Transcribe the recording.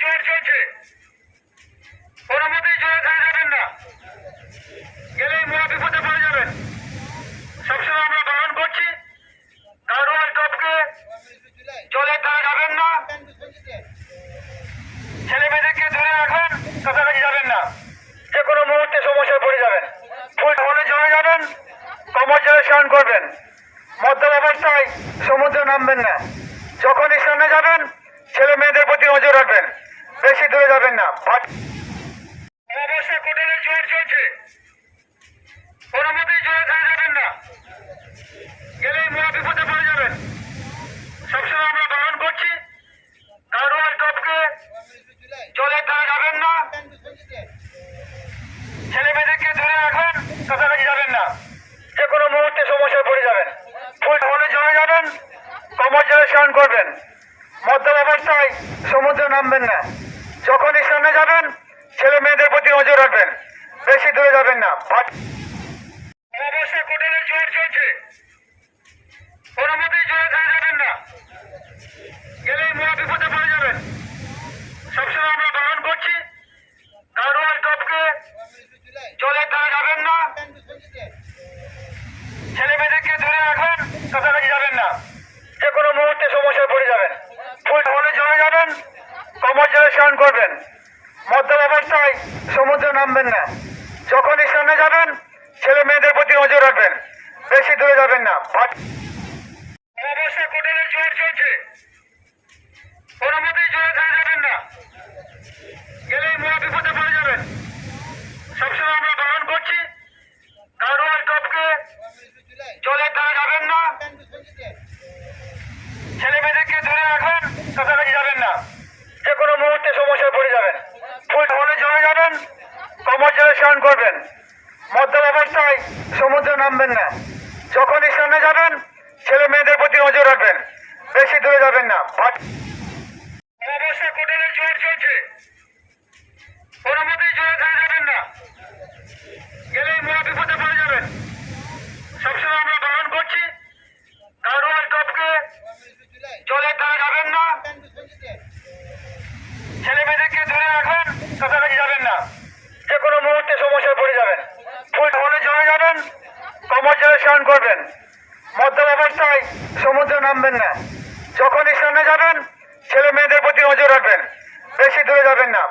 জোয়ার চলছে। কোনো মতেই জোরে থাকা যাবেন না। গেলেই মহা বিপদে পড়ে যাবেন। সবসময় আমরা বারণ করছি। গাড়োয়ার টপকে জলে ধারে যাবেন না। ছেলে মেয়েদেরকে ধরে রাখবেন কাছাকাছি যাবেন না। যে কোনো মুহূর্তে সমস্যায় পড়ে যাবেন। ফুল হলে জলে যাবেন, কমর জলে স্নান করবেন। মধ্য অবস্থায় সমুদ্রে নামবেন না। যখনই স্নানে যাবেন ছেলে মেয়েদের প্রতি নজর রাখবেন। বেশি দূরে যাবেন না। নামবেন না। যখনই সামনে যাবেন, ছেলে মেয়েদের প্রতি নজর রাখবেন। বেশি দূরে যাবেন না। অবশ্যই কোটালে জোয়ার চলছে। কোনো মতেই জোরে করবেন। মধ্য অবস্থায় সমুদ্রে নামবেন না। যখনই সামনে যাবেন, ছেলে মেয়েদের প্রতি নজর রাখবেন। বেশি দূরে যাবেন না। অবস্থা কোটালে জোর চলছে। কোনো মতেই জোরে থাকা যাবেন না গেলেই মহা বিপদে পড়ে যাবেন সবসময় আমরা বারণ করছি গাড়োয়ার টপকে জলের ধারে যাবেন না ছেলে মেয়েদেরকে ধরে রাখবেন কাছাকাছি যাবেন না যে কোনো মুহূর্তে সমস্যায় পড়ে যাবেন ফুল হলে জলে যাবেন স্নান করবেন। মধ্য অবস্থায় সমুদ্রে নামবেন না। যখনই স্নানে যাবেন, ছেলে মেয়েদের প্রতি নজর রাখবেন। বেশি দূরে যাবেন না। অবস্থা কোটালের জোয়ার চলছে। কোনো মতেই জোরে থাকা যাবেন না গেলেই মহা বিপদে পড়ে যাবেন সবসময় আমরা বারণ করছি গাড়োয়ার টপকে জলের ধারে যাবেন না ছেলে মেয়েদেরকে ধরে রাখবেন কাছাকাছি যাবেন না যে কোনো মুহূর্তে সমস্যায় পড়ে হলে জলে যাবেন কমর জলে স্নান করবেন। মধ্য অবস্থায় সমুদ্রে নামবেন না। যখনই স্নানে যাবেন, ছেলে মেয়েদের প্রতি নজর রাখবেন। বেশি দূরে যাবেন না।